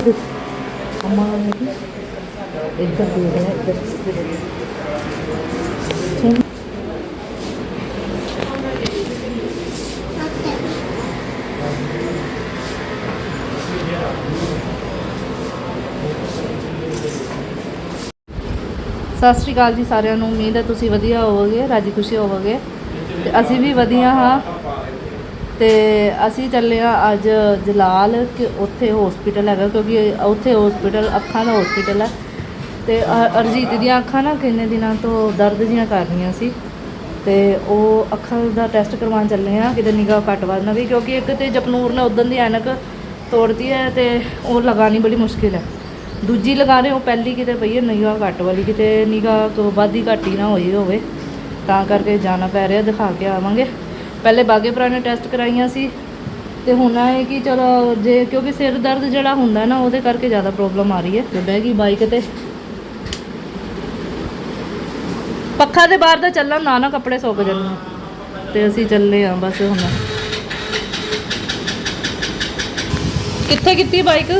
ਇੱਧਰ ਅਮਾ ਸਤਿ ਸ਼੍ਰੀ ਅਕਾਲ ਜੀ ਸਾਰਿਆਂ ਨੂੰ। ਉਮੀਦ ਹੈ ਤੁਸੀਂ ਵਧੀਆ ਹੋਵੋਗੇ, ਰਾਜੀ ਖੁਸ਼ੀ ਹੋਵੋਗੇ। ਤੇ ਅਸੀਂ ਵੀ ਵਧੀਆ ਹਾਂ। ਤੇ ਅਸੀਂ ਚੱਲੇ ਆ ਅੱਜ ਜਲਾਲ ਕਿ ਉੱਥੇ ਹਸਪੀਟਲ ਹੈਗਾ, ਕਿਉਂਕਿ ਉੱਥੇ ਹਸਪੀਟਲ ਅੱਖਾਂ ਦਾ ਹਸਪੀਟਲ ਹੈ। ਤੇ ਅਰਜੀਤ ਦੀਆਂ ਅੱਖਾਂ ਨਾ ਕਿੰਨੇ ਦਿਨਾਂ ਤੋਂ ਦਰਦ ਜੀਆਂ ਕਰ ਰਹੀਆਂ ਸੀ। ਤੇ ਉਹ ਅੱਖਾਂ ਦਾ ਟੈਸਟ ਕਰਵਾਉਣ ਚੱਲੇ ਆ ਕਿਤੇ ਨਿਗਾਹ ਘੱਟ ਵੱਧ ਨਾ ਵੀ, ਕਿਉਂਕਿ ਇੱਕ ਤੇ ਜਪਨੂਰ ਨੇ ਉਦੋਂ ਦੀ ਐਨਕ ਤੋੜਦੀ ਹੈ ਤੇ ਉਹ ਲਗਾਉਣੀ ਬੜੀ ਮੁਸ਼ਕਿਲ ਹੈ। ਦੂਜੀ ਲਗਾ ਰਹੇ ਉਹ ਪਹਿਲੀ ਕਿਤੇ ਪਈ ਹੈ, ਨਿਗਾਹ ਘੱਟ ਵਾਲੀ, ਕਿਤੇ ਨਿਗਾਹ ਤੋਂ ਵੱਧ ਹੀ ਘੱਟ ਹੀ ਨਾ ਹੋਈ ਹੋਵੇ। ਤਾਂ ਕਰਕੇ ਜਾਣਾ ਪੈ ਰਿਹਾ, ਦਿਖਾ ਕੇ ਆਵਾਂਗੇ। ਪਹਿਲੇ ਬਾਗੇ ਨੇ ਟੈਸਟ ਕਰਾਈਆਂ ਸੀ ਤੇ ਹੁਣ ਇਹ ਕਿ ਚਲੋ ਜੇ ਕਿਉਂਕਿ ਸਿਰ ਦਰਦ ਜਿਹੜਾ ਹੁੰਦਾ ਨਾ, ਉਹਦੇ ਕਰਕੇ ਜ਼ਿਆਦਾ ਪ੍ਰੋਬਲਮ ਆ ਰਹੀ ਹੈ ਤੇ ਬਹਿ ਗਈ ਬਾਈਕ ਤੇ। ਪੱਖਾ ਦੇ ਬਾਹਰ ਦਾ ਚੱਲਣ, ਨਾ ਨਾ ਕੱਪੜੇ ਸੁੱਕ ਜਾਣ ਤੇ ਅਸੀਂ ਚੱਲੇ ਆ ਬਸ ਹੁਣ। ਕਿੱਥੇ ਕੀਤੀ ਬਾਈਕ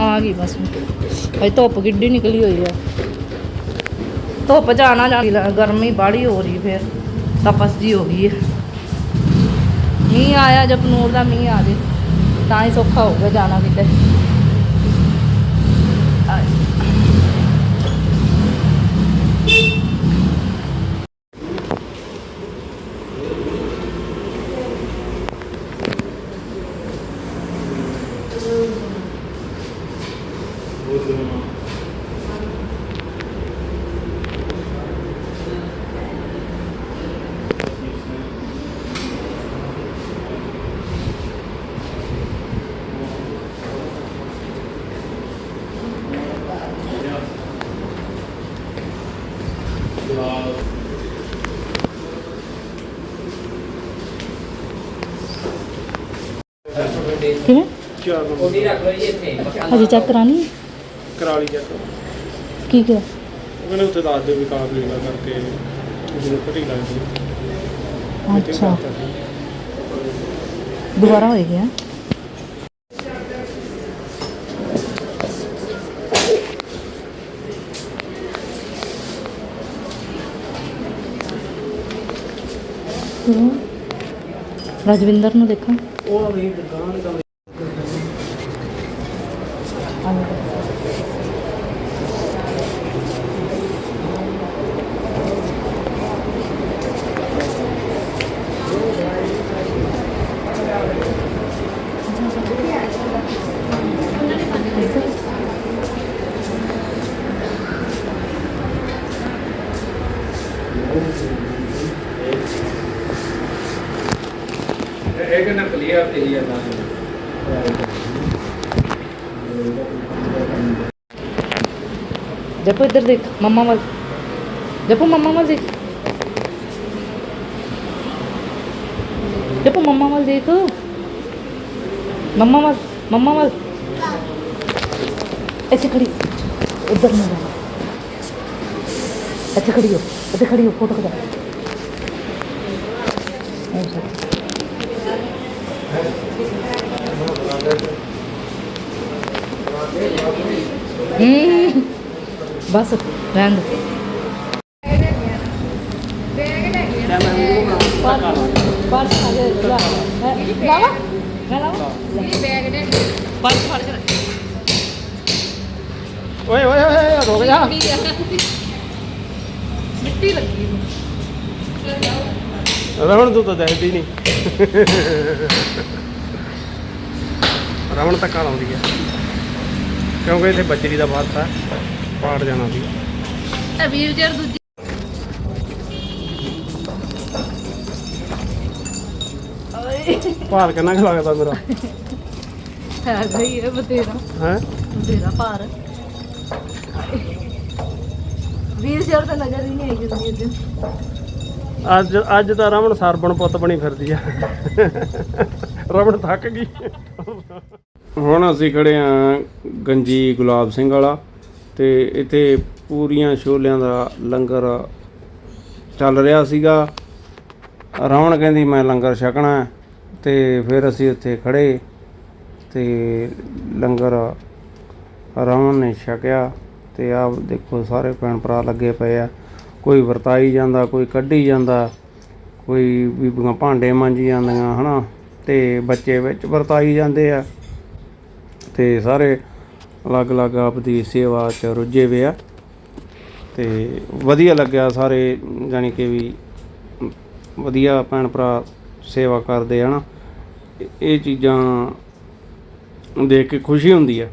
ਆ ਗਈ ਬਸ। ਭਾਈ ਧੁੱਪ ਕਿੱਡੀ ਨਿਕਲੀ ਹੋਈ ਆ। ਧੁੱਪ ਜਾਣਾ ਜਾਣੀ ਗਰਮੀ ਬਾੜੀ ਹੋ ਰਹੀ ਫਿਰ ਤਪਸ ਜੀ ਹੋ ਗਈ ਹੈ ਮੀਂਹ ਆਇਆ ਜਪਨੂਰ ਦਾ ਮੀਂਹ ਆ ਜੇ, ਤਾਂ ਹੀ ਸੌਖਾ ਹੋਊਗਾ ਜਾਣਾ ਕਿਤੇ। ਕਿਵੇਂ? ਉਹਦੀ ਰੱਖ ਲਓ ਜੀ ਇੱਥੇ ਅਜੇ ਚੈੱਕ ਕਰਾਣੀ ਕਰਾ ਲਈ ਚੈੱਕ ਕੀ ਕਿਹਾ ਉਹ ਕਹਿੰਦੇ ਉੱਥੇ ਦੱਸ ਦਿਓ ਵੀ ਕਾਰ ਲੀਲਾ ਕਰਕੇ ਜਿਹਨੂੰ ਘਟੀ ਲੱਗਦੀ ਹੈ। ਇੱਥੇ ਅੱਛਾ ਕਰਤਾ ਸੀ। ਦੁਬਾਰਾ ਹੋਏ ਗਿਆ ਹਮ। ਰਾਜਵਿੰਦਰ ਨੂੰ ਦੇਖਾਂ ਉਹ ਆ ਵੀ ਦੁਕਾਨ ਦਾ ਇਹ ਕਲੀਅਰ ਤੇ ਹੀ ਜਾਂਦਾ ਜਪੋ ਇੱਧਰ ਦੇਖ, ਮੰਮਾ ਵੱਲ। ਜਪੋ ਮੰਮਾ ਵੱਲ ਦੇਖ। ਜਪੋ ਮੰਮਾ ਵੱਲ ਦੇਖ। ਮੰਮਾ ਵੱਲ ਮੰਮਾ ਵੱਲ। ਇੱਥੇ ਖੜੀ। ਇੱਧਰ ਨੂੰ ਜਾਣਾ ਇੱਥੇ ਖੜੀ ਹੋ, ਇੱਥੇ ਖੜੀ ਹੋ, ਫੋਟੋ ਖਿਚਾ ਐਂ ਸਰ ਹੂੰ। ਬਸ, ਰਹਿਣ ਦੇ। ਪਰਸ ਆ ਜਾ ਲਾ ਲਾਵਾ ਲਾਵਾ। ਬੈਗ ਦੇ ਪਰਸ ਫੜ ਕੇ ਓਏ ਓਏ ਓਏ, ਰੁਕ ਜਾ। ਮਿੱਟੀ ਲੱਗੀ ਨੂੰ ਤੂੰ ਤਾਂ ਦੇਖਦੀ ਨਹੀਂ। ਰਮਣ ਧੱਕਾ ਲਾਉਂਦੀ ਹੈ ਕਿਉਂਕਿ ਇੱਥੇ ਬੱਜਰੀ ਦਾ ਬਾਤ ਹੈ ਪਾੜ ਜਾਣਾ ਸੀ। ਇਹ ਵੀਰ ਜਰ ਦੂਜੀ ਭਾਰ ਕਿੰਨਾ ਕੁ ਲੱਗਦਾ ਮੇਰਾ? ਹੈ ਗਈ ਹੈ ਬਤੇਰਾ ਹੈ? ਬਤੇਰਾ ਭਾਰ। ਵੀਰ ਜਰ ਤਾਂ ਨਜ਼ਰ ਹੀ ਨਹੀਂ ਆਈ ਜਿੰਨੀ ਦਿਨ ਅੱਜ ਅੱਜ ਤਾਂ ਰਮਣ ਸਰਬਣ ਪੁੱਤ ਬਣੀ ਫਿਰਦੀ ਆ। ਰਮਣ ਥੱਕ ਗਈ। ਹੁਣ ਅਸੀਂ ਖੜੇ ਆ ਗੰਜੀ ਗੁਲਾਬ ਸਿੰਘ ਵਾਲਾ ਤੇ ਇੱਥੇ ਪੂਰੀਆਂ ਛੋਲਿਆਂ ਦਾ ਲੰਗਰ ਚੱਲ ਰਿਹਾ ਸੀਗਾ। ਰਮਨ ਕਹਿੰਦੀ ਮੈਂ ਲੰਗਰ ਛਕਣਾ ਹੈ ਤੇ ਫਿਰ ਅਸੀਂ ਉੱਥੇ ਖੜੇ ਤੇ ਲੰਗਰ ਰਮਨ ਨੇ ਛਕਿਆ ਤੇ ਆਪ ਦੇਖੋ ਸਾਰੇ ਭੈਣ ਭਰਾ ਲੱਗੇ ਪਏ ਆ। ਕੋਈ ਵਰਤਾਈ ਜਾਂਦਾ, ਕੋਈ ਕੱਢੀ ਜਾਂਦਾ, ਕੋਈ ਬੀਬੀਆਂ ਭਾਂਡੇ ਮਾਂਜੀ ਜਾਂਦੀਆਂ, ਹਨਾ? ਤੇ ਬੱਚੇ ਵਿੱਚ ਵਰਤਾਈ ਜਾਂਦੇ ਆ। ਤੇ ਸਾਰੇ ਅਲੱਗ-ਅਲੱਗ ਆਪ ਦੀ ਸੇਵਾ 'ਚ ਰੁੱਝੇ ਵੇ ਆ। ਤੇ ਵਧੀਆ ਲੱਗਿਆ ਸਾਰੇ ਜਾਣੀ ਕਿ ਵੀ ਵਧੀਆ ਭੈਣ ਭਰਾ ਸੇਵਾ ਕਰਦੇ ਆ ਨਾ। ਇਹ- ਚੀਜ਼ਾਂ ਦੇਖ ਕੇ ਖੁਸ਼ੀ ਹੁੰਦੀ ਹੈ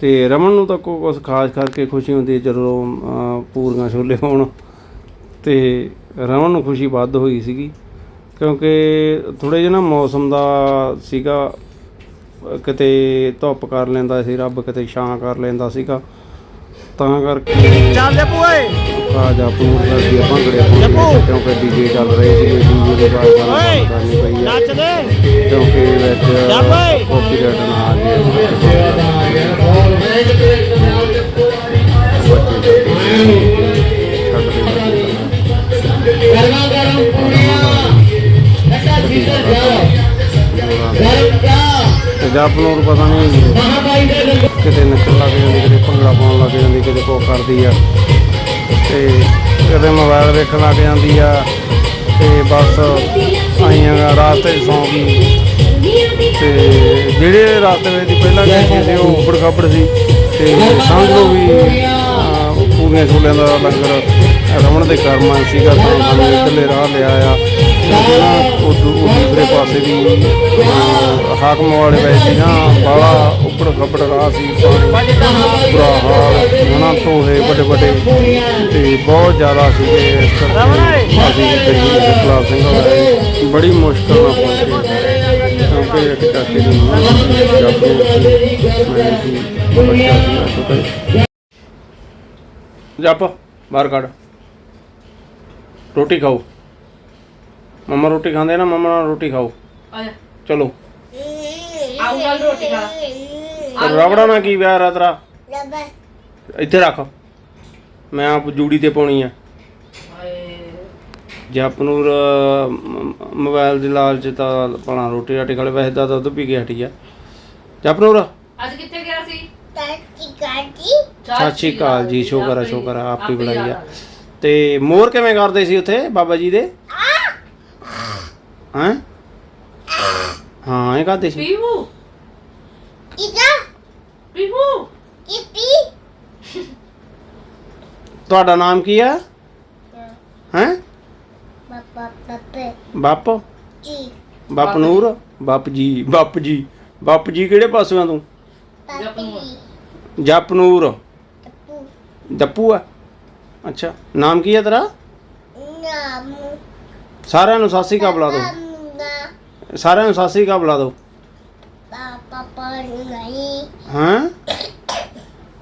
ਤੇ ਰਮਨ ਨੂੰ ਤਾਂ ਕੋ ਕੁਛ ਖਾਸ ਕਰਕੇ ਖੁਸ਼ੀ ਹੁੰਦੀ ਹੈ ਜਦੋਂ ਅਹ, ਪੂਰੀਆਂ ਛੋਲੇ ਹੋਣ ਤੇ ਰਮਨ ਨੂੰ ਖੁਸ਼ੀ ਵੱਧ ਹੋਈ ਸੀਗੀ। ਕਿਉਂਕਿ ਥੋੜੇ ਜਿਹਾ ਨਾ ਮੌਸਮ ਦਾ ਸੀਗਾ ਕਿਤੇ ਧੁੱਪ ਕਰ ਲੈਂਦਾ ਸੀ ਰੱਬ ਕਿਤੇ ਛਾਂ ਕਰ ਲੈਂਦਾ ਸੀਗਾ। ਤਾਂ ਕਰਕੇ ਚੱਲ ਜੱਪੂ ਓਏ ਕਾਜਾ ਪੂਰ ਕਰਦੀ ਆ ਭੰਗੜੇ ਪਾਉਂਦੇ ਕਿਉਂਕਿ ਡੀਜੇ ਚੱਲ ਰਹੇ ਸੀ ਡੀਜੇ ਦੇ ਬਾਅਦ ਬੰਦ ਕਰਨੀ ਪਈ ਆ। ਨੱਚ ਦੇ। ਕਿਉਂਕਿ ਵਿੱਚ। ਕਾਪੀਰਾਈਟ ਨਾ ਆ ਜਾਏ ਚਾਹ ਨੂੰ ਪਤਾ ਨਹੀਂ ਕਿਤੇ ਨੱਚਣ ਲੱਗ ਜਾਂਦੀ, ਕਿਤੇ ਭੰਗੜਾ ਪਾਉਣ ਲੱਗ ਜਾਂਦੀ, ਕਿਤੇ ਕੋ ਕਰਦੀ ਆ। ਤੇ ਕਦੇ ਮੋਬਾਈਲ ਵੇਖਣ ਲੱਗ ਜਾਂਦੀ ਆ। ਤੇ ਬਸ ਆਈਆਂ ਰਾਸਤੇ 'ਚ ਸੌਂ ਗਈ। ਤੇ ਜਿਹੜੇ ਰਾਤ ਵਿੱਚ ਦੀ ਪਹਿਲਾਂ ਗਏ ਸੀ, ਤੇ ਉਹ ਉੱਪਰ ਖਾਪੜ ਸੀ। ਤੇ ਸਮਝ ਲਓ ਵੀ ਅਹ, ਛੋਲਿਆਂ ਦਾ ਲੰਗਰ ਰਮਣ ਦੇ ਕਰਮਾਂ ਸੀਗਾ ਤਾਂ ਸਾਨੂੰ ਇੱਧਰਲੇ ਰਾਹ ਲਿਆ ਆ। ਉਹ ਦੂਸਰੇ ਪਾਸੇ ਵੀ ਹਾਕਮ ਵਾਲੇ ਵਿੱਚ ਸੀ ਨਾ ਬਾਲਾ ਉੱਪੜ ਖੱਪੜ ਰਾਹ ਸੀ ਪਾਣੀ ਬੁਰਾ ਹਾਲ ਹਨਾ ਟੋਹੇ ਵੱਡੇ ਵੱਡੇ ਤੇ ਬਹੁਤ ਜ਼ਿਆਦਾ ਸੀਗੇ ਇਸ ਕਰਕੇ ਅਸੀਂ ਗੱਡੀ ਵਿਪਲਾ ਸਿੰਘ ਹੋਇਆ ਬੜੀ ਮੁਸ਼ਕਲ ਨਾਲ ਪਹੁੰਚੇ। ਕਿਉਂਕਿ ਇੱਕ ਚਾਚੇ ਦੀ ਮਾਂ ਜਾਪੋ ਮੈਂ ਸੀ ਬੱਚਾ ਸੀ ਛੋਟਾ ਜੱਪ ਬਾਹਰ ਕੱਢ। ਰੋਟੀ ਖਾਓ। ਮਮਾ ਰੋਟੀ ਖਾਂਦੇ ਨਾ ਮਮਾ ਨਾਲ ਰੋਟੀ ਖਾਓ। ਆਇਆ ਚਲੋ। ਆਉਂਗਾ ਰੋਟੀ ਖਾ। ਰਬੜਾ ਨਾਲ ਕੀ ਵਿਆਹ ਤੇਰਾ ਇੱਥੇ ਰੱਖ। ਮੈਂ ਆਪ ਜੂੜੀ ਤੇ ਪਾਉਣੀ ਆ। ਹਾਏ। ਜਪਨੂਰ ਮੋਬਾਈਲ ਦੇ ਲਾਲਚ ਤਾਂ ਪਣਾ ਰੋਟੀ ਰਾਟੀ ਖਾ ਲੈ ਵੈਸੇ ਤਾਂ ਦੁੱਧ ਪੀ ਕੇ ਹਟੀ ਆ। ਜਪਨੂਰ ਅੱਜ ਕਿੱਥੇ ਗਿਆ ਸੀ? ਸਤਿ ਸ਼੍ਰੀ ਅਕਾਲ ਜੀ ਸ਼ੁਕਰ ਆ ਸ਼ੁਕਰ ਆ ਆਪ ਹੀ ਬੁਲਾਈ ਆ। ਤੇ ਮੋਰ ਕਿਵੇਂ ਕਰਦੇ ਸੀ ਉੱਥੇ ਬਾਬਾ ਜੀ ਦੇ? ਹੈਂ? ਹਾਂ ਇਹ ਕਰਦੇ ਸੀ। ਪੀਹੂ ਪੀਹੂ ਤੁਹਾਡਾ ਨਾਮ ਕੀ ਆ? ਹੈਂ। ਬਾਪ? ਬਾਪ ਨੂਰ? ਬਾਪ ਜੀ ਬਾਪ ਜੀ। ਬਾਪ ਜੀ ਕਿਹੜੇ ਪਾਸੋਂ ਆ ਤੂੰ? ਜਪਨੂਰ। ਦੱਪੂ ਆ? ਅੱਛਾ ਨਾਮ ਕੀ ਹੈ ਤੇਰਾ? ਸਾਰਿਆਂ ਨੂੰ ਸ਼੍ਰੀ ਅਕਾਲ ਬੁਲਾ ਦਿਓ ਸਾਰਿਆਂ ਨੂੰ ਸ਼੍ਰੀ ਅਕਾਲ ਬੁਲਾ ਦਿਓ ਹਾਂ?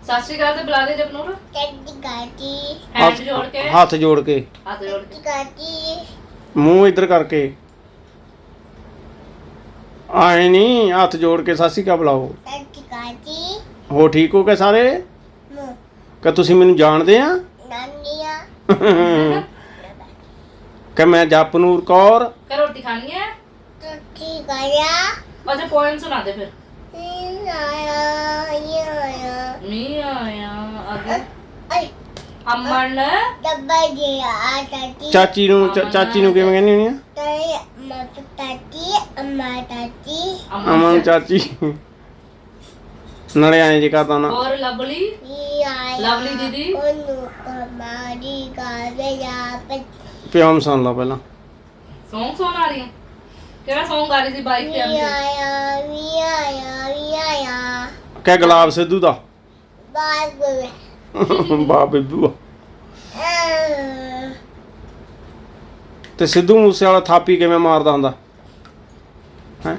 ਸਤਿ ਸ਼੍ਰੀ ਅਕਾਲ ਤੇ ਬੁਲਾ ਦੇ ਜਪਨੂਰ। ਹੈਂਡ ਜੋੜ ਕੇ। ਹੱਥ ਜੋੜ ਕੇ। ਹੱਥ ਜੋੜ ਕੇ। ਮੂੰਹ ਇੱਧਰ ਕਰਕੇ। ਆਏ ਨਹੀਂ ਹੱਥ ਜੋੜ ਕੇ ਸਤਿ ਸ਼੍ਰੀ ਅਕਾਲ ਬੁਲਾਓ। ਹੋ ਠੀਕ ਹੋ ਕੇ ਸਾਰੇ? ਕਿ ਤੁਸੀਂ ਮੈਨੂੰ ਜਾਣਦੇ ਆ? ਕਿ ਮੈਂ ਜਪਨੂਰ ਕੌਰ? ਕਿ ਰੋਟੀ ਖਾਣੀ ਹੈ ਅੱਛਾ ਪੋਇਮ ਸੁਣਾ ਦੇ ਫਿਰ। ਮੀਂਹ ਆਇਆ ਅੱਗੇ। ਅਮਨ ਚਾਚੀ। ਨੂੰ ਚਾ- ਚਾਚੀ ਨੂੰ ਕਿਵੇਂ ਕਹਿੰਦੀ ਹੁੰਦੀ ਆ? ਅਮਨ ਚਾਚੀ। ਨਾਲੇ ਆਏ ਜੇ ਕਰਦਾ ਨਾ। ਔਰ ਲਵਲੀ? ਲਵਲੀ ਦੀਦੀ? ਪਿਆਮ ਸੁਣ ਲਾ ਪਹਿਲਾਂ। ਸੌਂਗ ਸੁਣ ਆ ਰਹੀ ਹੈ ਕਿਹੜਾ ਸੌਂਗ ਆ ਰਹੀ ਸੀ ਬਾਈਕ ਤੇ ਆਂਦੀ ਕਹਿ ਗੁਲਾਬ ਸਿੱਧੂ ਦਾ। ਬਾ ਬਿੱਬੂ ਤੇ ਸਿੱਧੂ ਮੂਸੇ ਵਾਲਾ ਥਾਪੀ ਕਿਵੇਂ ਮਾਰਦਾ ਹੁੰਦਾ? ਹੈ?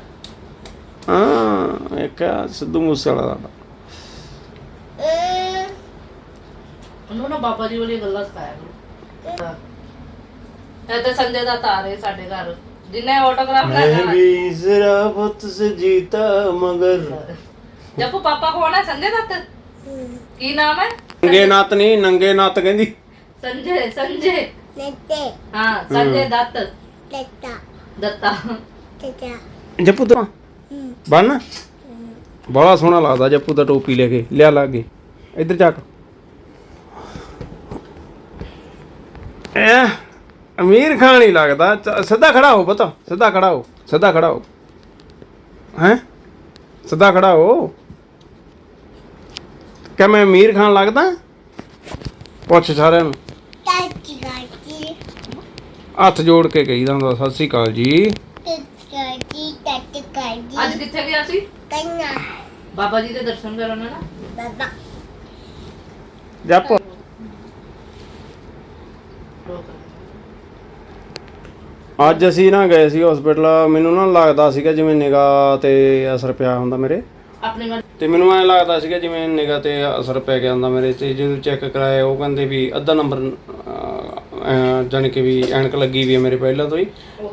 ਹਾਂ ਇੱਕ ਸਿੱਧੂ ਮੂਸੇ ਵਾਲਾ ਦਾ। ਉਹਨੂੰ ਨਾ ਬਾਬਾ ਜੀ ਵਾਲੀ ਗੱਲਾਂ ਸਿਖਾਇਆ ਕਰੋ। ਇਹ ਤੇ ਸੰਜੇ ਦਾ ਤਾਰ ਹੈ ਸਾਡੇ ਘਰ। ਜਿੰਨੇ ਆਟੋਗ੍ਰਾਫ ਲੈਣਾ ਵੀ ਜ਼ਰਾ ਵਕਤ ਸੇ ਜੀਤਾ ਮਗਰ। ਜੱਪੂ ਪਾਪਾ ਕੌਣ ਹੈ? ਸੰਜੇ ਦੱਤ? ਕੀ ਨਾਮ ਹੈ? ਨੰਗੇ ਨੱਤ ਨਹੀਂ ਨੰਗੇ ਨੱਤ ਕਹਿੰਦੀ। ਸੰਜੇ ਸੰਜੇ। ਹਾਂ ਸੰਜੇ ਦੱਤ। ਦੱਤਾ। ਜੱਪੂ ਤਾਂ? ਬੰਨ। ਬੜਾ ਸੋਹਣਾ ਲੱਗਦਾ ਜੱਪੂ ਦਾ ਟੋਪੀ ਲੈ ਕੇ ਲਿਆ ਲਾਗੇ ਇੱਧਰ ਚੱਕ। ਐ ਅਮੀਰ ਖਾਨ ਹੀ ਲੱਗਦਾ। ਚ- ਸਿੱਧਾ ਖੜਾ ਹੋ ਪਤਾ ਸਿੱਧਾ ਖੜਾ ਹੋ ਸਿੱਧਾ ਖੜਾ ਹੋ। ਹੈ? ਸਿੱਧਾ ਖੜਾ ਹੋ। ਕਿ ਮੈਂ ਅਮੀਰ ਖਾਨ ਲੱਗਦਾ? ਪੁੱਛ ਸਾਰਿਆਂ ਨੂੰ। ਹੱਥ ਜੋੜ ਕੇ ਕਹੀਦਾ ਹੁੰਦਾ ਸਤਿ ਸ੍ਰੀ ਅਕਾਲ ਜੀ। ਅੱਜ ਕਿੱਥੇ ਗਿਆ ਸੀ? ਬਾਬਾ ਜੀ ਦੇ ਦਰਸ਼ਨ ਕਰਨ ਨਾ? ਜੱਪ। ਅੱਜ ਅਸੀਂ ਨਾ ਗਏ ਸੀ ਹਸਪੀਟਲ ਮੈਨੂੰ ਨਾ ਲੱਗਦਾ ਸੀਗਾ ਜਿਵੇਂ ਨਿਗਾਹ ਤੇ ਅਸਰ ਪਿਆ ਹੁੰਦਾ ਮੇਰੇ। ਆਪਣੇ ਵੱਲ ਤੇ ਮੈਨੂੰ ਐਂ ਲੱਗਦਾ ਸੀਗਾ ਜਿਵੇਂ ਨਿਗਾਹ ਤੇ ਅਸਰ ਪੈ ਗਿਆ ਹੁੰਦਾ ਮੇਰੇ ਤੇ ਜਦੋਂ ਚੈੱਕ ਕਰਾਇਆ ਉਹ ਕਹਿੰਦੇ ਵੀ ਅੱਧਾ ਨੰਬਰ ਜਾਣੀ ਕਿ ਵੀ ਐਨਕ ਲੱਗੀ ਵੀ ਹੈ ਮੇਰੇ ਪਹਿਲਾਂ ਤੋਂ ਹੀ।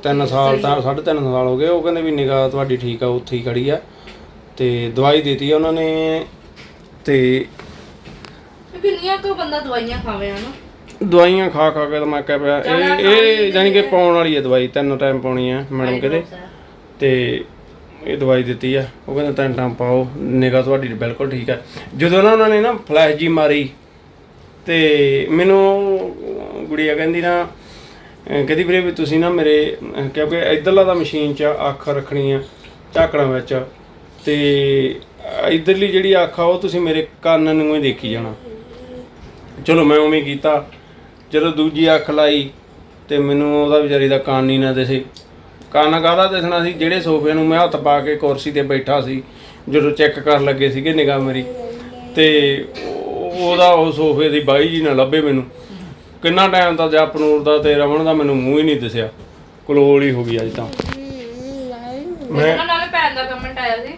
3 ਸਾਲ ਤਾਂ 3.5 ਸਾਲ ਹੋ ਗਏ ਉਹ ਕਹਿੰਦੇ ਵੀ ਨਿਗਾਹ ਤੁਹਾਡੀ ਠੀਕ ਆ ਉੱਥੇ ਹੀ ਖੜੀ ਆ। ਤੇ ਦਵਾਈ ਦਿੱਤੀ ਉਹਨਾਂ ਨੇ ਤੇ ਕਿੰਨੀਆਂ ਕੁ ਬੰਦਾ ਦਵਾਈਆਂ ਖਾਵੇ ਹਨਾ? ਦਵਾਈਆਂ ਖਾ ਖਾ ਕੇ ਤਾਂ ਮੈਂ ਕਹਿ ਪਿਆ ਇਹ ਇਹ ਜਾਣੀ ਕਿ ਪਾਉਣ ਵਾਲੀ ਹੈ ਦਵਾਈ ਤਿੰਨ ਟਾਈਮ ਪਾਉਣੀ ਆ ਮੈਡਮ ਕਹਿੰਦੇ ਤੇ ਇਹ ਦਵਾਈ ਦਿੱਤੀ ਆ। ਉਹ ਕਹਿੰਦੇ ਤਿੰਨ ਟਾਈਮ ਪਾਓ ਨਿਗਾ ਤੁਹਾਡੀ ਬਿਲਕੁਲ ਠੀਕ ਹੈ ਜਦੋਂ ਨਾ ਉਹਨਾਂ ਨੇ ਨਾ ਫਲੈਸ਼ ਜੀ ਮਾਰੀ ਤੇ ਮੈਨੂੰ ਗੁੜੀਆ ਕਹਿੰਦੀ ਨਾ ਕਹਿੰਦੀ ਵੀਰੇ ਵੀ ਤੁਸੀਂ ਨਾ ਮੇਰੇ, ਅਹ ਕਿਉਂਕਿ ਇਧਰਲਾ ਤਾਂ ਮਸ਼ੀਨ 'ਚ ਅੱਖ ਰੱਖਣੀ ਆ ਝਾਕਣਾ ਵਿੱਚ। ਤੇ ਇਧਰਲੀ ਜਿਹੜੀ ਅੱਖ ਆ, ਉਹ ਤੁਸੀਂ ਮੇਰੇ ਕੰਨ ਨੂੰ ਹੀ ਦੇਖੀ ਜਾਣਾ। ਚਲੋ ਮੈਂ ਉਵੇਂ ਕੀਤਾ। ਜਦੋਂ ਦੂਜੀ ਅੱਖ ਲਾਈ ਤੇ ਮੈਨੂੰ ਉਹਦਾ ਵਿਚਾਰੀ ਦਾ ਕੰਨ ਹੀ ਨਾ ਦਿਸੇ। ਕੰਨ ਕਾਹਦਾ ਦਿਸਣਾ ਸੀ? ਜਿਹੜੇ ਸੋਫੇ ਨੂੰ ਮੈਂ ਹੱਥ ਪਾ ਕੇ ਕੁਰਸੀ ਤੇ ਬੈਠਾ ਸੀ ਜਦੋਂ ਚੈੱਕ ਕਰਨ ਲੱਗੇ ਸੀਗੇ ਨਿਗਾਹ ਮੇਰੀ ਤੇ ਉਹ- ਉਹਦਾ ਉਹ ਸੋਫੇ ਦੀ ਬਾਈ ਜੀ ਨਾ ਲੱਭੇ ਮੈਨੂੰ। ਕਿੰਨਾ ਟਾਈਮ ਤਾਂ ਜਪਨੂਰ ਦਾ ਤੇ ਰਮਨ ਦਾ ਮੈਨੂੰ ਮੂੰਹ ਹੀ ਨਹੀਂ ਦਿਸਿਆ। ਕਲੋਲ ਹੀ ਹੋ ਗਈ ਅੱਜ ਤਾਂ। ਮੈਂ ਉਹਨਾਂ ਨਾਲ ਭੈਣ ਦਾ ਕਮੈਂਟ ਆਇਆ ਸੀ।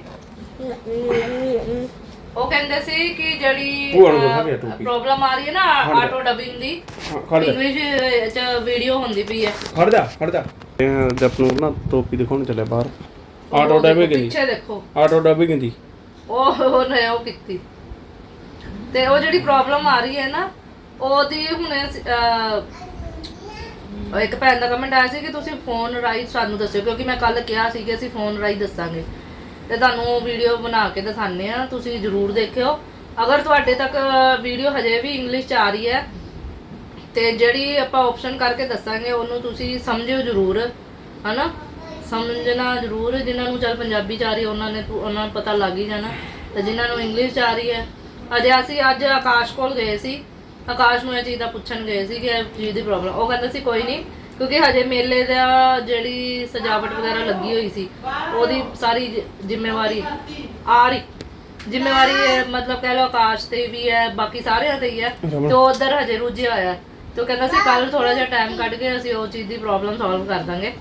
ਉਹ ਕਹਿੰਦੇ ਸੀ ਕਿ ਜਿਹੜੀ ਭੂਆ ਨੂੰ ਦਿਖਾ ਦੇ ਟੋਪੀ। ਪ੍ਰੋਬਲਮ ਆ ਰਹੀ ਹੈ ਨਾ ਆਟੋ ਡਬਿੰਗ ਦੀ। ਖੜ ਜਾ। ਇੰਗਲਿਸ਼ ਚ ਵੀਡੀਓ ਹੁੰਦੀ ਪਈ ਹੈ। ਖੜ ਜਾ ਖੜ ਜਾ। ਜਪਨੂਰ ਨਾ ਟੋਪੀ ਦਿਖਾਉਣ ਚੱਲਿਆ ਬਾਹਰ। ਆਟੋ ਡੈਬੇ ਗਈ ਪਿੱਛੇ ਦੇਖੋ। ਆਟੋ ਡੈਬੇ ਗਈ ਉਹ ਉਹਨੇ ਉਹ ਕੀਤੀ। ਤੇ ਉਹ ਜਿਹੜੀ ਪ੍ਰੋਬਲਮ ਆ ਰਹੀ ਹੈ ਨਾ ਉਹਦੀ ਹੁਣੇ ਅਸੀਂ, ਅਹ, ਉਹ ਇੱਕ ਭੈਣ ਦਾ ਕਮੈਂਟ ਆਇਆ ਸੀ ਕਿ ਤੁਸੀਂ ਫੋਨ ਰਾਹੀਂ ਸਾਨੂੰ ਦੱਸਿਓ ਕਿਉਂਕਿ ਮੈਂ ਕੱਲ ਕਿਹਾ ਸੀ ਕਿ ਅਸੀਂ ਫੋਨ ਰਾਹੀਂ ਦੱਸਾਂਗੇ। ਤੇ ਤੁਹਾਨੂੰ ਵੀਡੀਓ ਬਣਾ ਕੇ ਦਿਖਾਣੇ ਆ ਤੁਸੀਂ ਜਰੂਰ ਦੇਖਿਓ। ਅਗਰ ਤੁਹਾਡੇ ਤੱਕ ਵੀਡੀਓ ਹਜੇ ਵੀ ਇੰਗਲਿਸ਼ ਚ ਆ ਰਹੀ ਹੈ, ਤੇ ਜਿਹੜੀ ਆਪਾਂ ਆਪਸ਼ਨ ਕਰਕੇ ਦੱਸਾਂਗੇ, ਉਹਨੂੰ ਤੁਸੀਂ ਸਮਝਿਓ ਜ਼ਰੂਰ, ਹਨਾ? ਸਮਝਣਾ ਜ਼ਰੂਰ, ਜਿਨ੍ਹਾਂ ਨੂੰ ਚੱਲ ਪੰਜਾਬੀ ਚ ਆ ਰਹੀ, ਉਹਨਾਂ ਨੇ ਉਹਨਾਂ ਨੂੰ ਪਤਾ ਲੱਗ ਹੀ ਜਾਣਾ, ਤੇ ਜਿਨ੍ਹਾਂ ਨੂੰ ਇੰਗਲਿਸ਼ ਚ ਆ ਰਹੀ ਹੈ। ਅਜੇ ਅਸੀਂ, ਅੱਜ ਆਕਾਸ਼ ਕੋਲ ਗਏ ਸੀ, ਆਕਾਸ਼ ਨੂੰ ਇਹ ਚੀਜ਼ ਦਾ ਪੁੱਛਣ ਗਏ ਸੀ ਕਿ ਇਹ ਚੀਜ਼ ਦੀ ਪ੍ਰੋਬਲਮ ਉਹ ਕਹਿੰਦਾ ਸੀ, ਕੋਈ ਨਹੀਂ ਕਿਉਂਕਿ ਹਜੇ ਮੇਲੇ ਦਾ ਜਿਹੜੀ ਸਜਾਵਟ ਵਗੈਰਾ ਲੱਗੀ ਹੋਈ ਸੀ ਉਹਦੀ ਸਾਰੀ ਜ- ਜ਼ਿੰਮੇਵਾਰੀ ਆ ਰਹੀ ਜ਼ਿੰਮੇਵਾਰੀ ਇਹ ਮਤਲਬ ਕਹਿ ਲਓ ਆਕਾਸ਼ ਤੇ ਵੀ ਹੈ ਬਾਕੀ ਸਾਰਿਆਂ ਤੇ ਹੀ ਹੈ ਤੇ ਉਹ ਉਧਰ ਹਜੇ ਰੁੱਝਿਆ ਹੋਇਆ ਹੈ। ਤੇ ਉਹ ਕਹਿੰਦਾ ਸੀ ਕੱਲ ਥੋੜਾ ਜਿਹਾ ਟਾਈਮ ਕੱਢ ਕੇ ਅਸੀਂ ਉਹ ਚੀਜ਼ ਦੀ ਪ੍ਰੋਬਲਮ ਸੋਲਵ ਕਰ ਦਾਂਗੇ।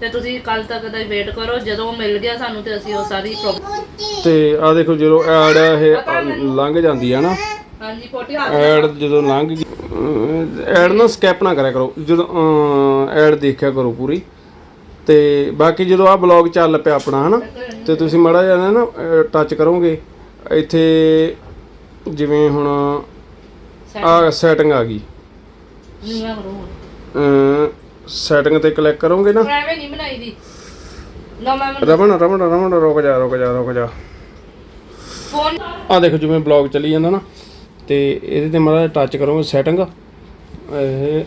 ਤੇ ਤੁਸੀਂ ਕੱਲ ਤੱਕ ਦਾ ਵੇਟ ਕਰੋ ਜਦੋਂ ਮਿਲ ਗਿਆ ਸਾਨੂੰ ਤੇ ਅਸੀਂ ਉਹ ਸਾਰੀ ਪ੍ਰੋਬਲਮ ਤੇ ਆ ਦੇਖੋ ਜਦੋਂ ਐਡ ਇਹ ਲੰਘ ਜਾਂਦੀ ਆ ਨਾ ਹਾਂਜੀ ਪੋਟੀ ਹੱਥ ਐਡ ਜਦੋਂ ਲੰਘ ਗਈ ਐਡ ਨਾ ਸਕੈਪ ਨਾ ਕਰਿਆ ਕਰੋ ਜਦੋਂ ਐਡ ਦੇਖਿਆ ਕਰੋ ਪੂਰੀ। ਤੇ ਬਾਕੀ ਜਦੋਂ ਆ ਬਲੌਗ ਚੱਲ ਪਿਆ ਆਪਣਾ ਹਨਾ ਤੇ ਤੁਸੀਂ ਮੜਾ ਜਿਹਾ ਨਾ ਟੱਚ ਕਰੋਗੇ ਇੱਥੇ ਜਿਵੇਂ ਹੁਣ ਆ ਸੈਟਿੰਗ ਆ ਗਈ। ਸੈਟਿੰਗ ਤੇ ਕਲਿੱਕ ਕਰੋਗੇ ਨਾ। ਐਵੇਂ ਨਹੀਂ ਬਣਾਈ। ਦੀ ਰਮਨ ਰਮਨ ਰਮਨ ਰੁਕ ਜਾ ਰੁਕ ਜਾ ਰੁਕ ਜਾ। ਫੋਨ ਆ ਦੇਖੋ ਜਿਵੇਂ ਬਲੌਗ ਚੱਲੀ ਜਾਂਦਾ ਨਾ। ਤੇ ਇਹਦੇ ਤੇ ਮਾੜਾ ਟੱਚ ਕਰੋਗੇ ਸੈਟਿੰਗ ਇਹ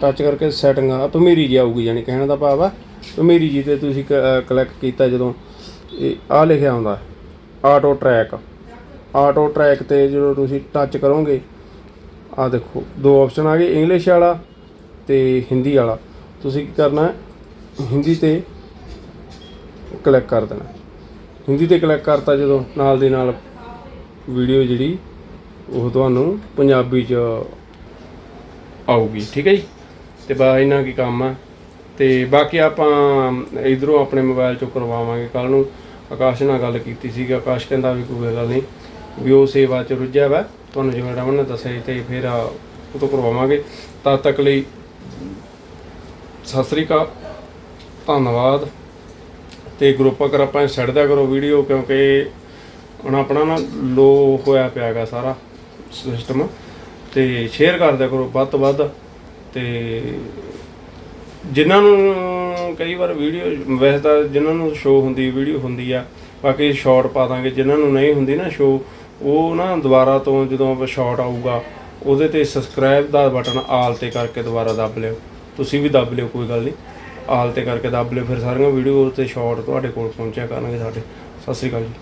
ਟੱਚ ਕਰਕੇ ਸੈਟਿੰਗ ਆ। ਭਮੀਰੀ ਜੀ ਆਊਗੀ ਯਾਨੀ ਕਹਿਣ ਦਾ ਭਾਵ ਆ। ਭਮੀਰੀ ਜੀ ਤੇ ਤੁਸੀਂ ਕਲਿੱਕ ਕੀਤਾ ਜਦੋਂ ਇਹ ਆ ਲਿਖਿਆ ਹੁੰਦਾ। ਆਟੋ ਟਰੈਕ ਆਟੋ ਟਰੈਕ ਤੇ ਜਦੋਂ ਤੁਸੀਂ ਟੱਚ ਕਰੋਗੇ ਆ ਦੇਖੋ, ਦੋ ਆਪਸ਼ਨ ਆ ਗਏ ਇੰਗਲਿਸ਼ ਵਾਲਾ ਤੇ ਹਿੰਦੀ ਵਾਲਾ। ਤੁਸੀਂ ਕੀ ਕਰਨਾ ਹਿੰਦੀ ਤੇ ਕਲਿੱਕ ਕਰ ਦੇਣਾ। ਹਿੰਦੀ ਤੇ ਕਲਿੱਕ ਕਰਤਾ ਜਦੋਂ ਨਾਲ ਦੇ ਨਾਲ ਵੀਡੀਓ ਜਿਹੜੀ, ਉਹ ਤੁਹਾਨੂੰ ਪੰਜਾਬੀ ਚ ਆਊਗੀ, ਠੀਕ ਹੈ ਜੀ? ਤੇ ਬਾ ਇਹਨਾਂ ਕੀ ਕੰਮ ਆ। ਤੇ ਬਾਕੀ ਆਪਾਂ ਇਧਰੋਂ ਆਪਣੇ ਮੋਬਾਈਲ ਚੋਂ ਕਰਵਾਵਾਂਗੇ ਕੱਲ ਨੂੰ। ਆਕਾਸ਼ ਨਾਲ ਗੱਲ ਕੀਤੀ ਸੀ ਕਿ ਆਕਾਸ਼ ਕਹਿੰਦਾ ਵੀ ਕੋਈ ਗੱਲ ਨਹੀਂ, ਵੀ ਉਹ ਸੇਵਾ ਚ ਰੁੱਝਿਆ ਵਾ। ਤੁਹਾਨੂੰ ਜਿਵੇਂ ਰਮਨ ਨੇ ਦੱਸਿਆ ਸੀ ਤੇ ਫਿਰ ਉਹ ਤੋਂ ਕਰਵਾਵਾਂਗੇ। ਤਦ ਤੱਕ ਲਈ ਸਤਿ ਸ੍ਰੀ ਅਕਾਲ, ਧੰਨਵਾਦ। ਤੇ ਗਰੁੱਪ ਅਗਰ ਆਪਾਂ ਛੱਡ ਕਰੋ ਵੀਡੀਓ, ਕਿਉਂਕਿ ਹੁਣ ਆਪਣਾ ਨਾ ਲੋ ਹੋਇਆ ਪਿਆਗਾ ਸਾਰਾ ਸਿਸਟਮ ਤੇ ਸ਼ੇਅਰ ਕਰ ਦਿਆ ਕਰੋ ਵੱਧ ਤੋਂ ਵੱਧ ਤੇ ਜਿਨ੍ਹਾਂ ਨੂੰ ਕਈ ਵਾਰ ਵੀਡੀਓ ਵੈਸੇ ਤਾਂ ਜਿਨ੍ਹਾਂ ਨੂੰ ਸ਼ੋ ਹੁੰਦੀ ਵੀਡੀਓ ਹੁੰਦੀ ਆ, ਬਾਕੀ ਸ਼ਾਰਟ ਪਾ ਦਾਂਗੇ, ਜਿਨ੍ਹਾਂ ਨੂੰ ਨਹੀਂ ਹੁੰਦੀ ਨਾ ਸ਼ੋ ਉਹ ਨਾ ਦੁਬਾਰਾ ਤੋਂ ਜਦੋਂ ਸ਼ਾਰਟ ਆਊਗਾ, ਉਹਦੇ ਤੇ ਸਬਸਕ੍ਰਾਈਬ ਦਾ ਬਟਨ ਆਲ ਤੇ ਕਰਕੇ ਦੁਬਾਰਾ ਦੱਬ ਲਿਓ। ਤੁਸੀਂ ਵੀ ਦੱਬ ਲਿਓ, ਕੋਈ ਗੱਲ ਨਹੀਂ। ਆਲ ਤੇ ਕਰਕੇ ਦੱਬ ਲਿਓ, ਫਿਰ ਸਾਰੀਆਂ ਵੀਡੀਓ ਤੇ ਸ਼ਾਰਟ ਤੁਹਾਡੇ ਕੋਲ ਪਹੁੰਚਿਆ ਕਰਨਗੇ ਸਾਡੇ। ਸਤਿ ਸ੍ਰੀ ਅਕਾਲ ਜੀ।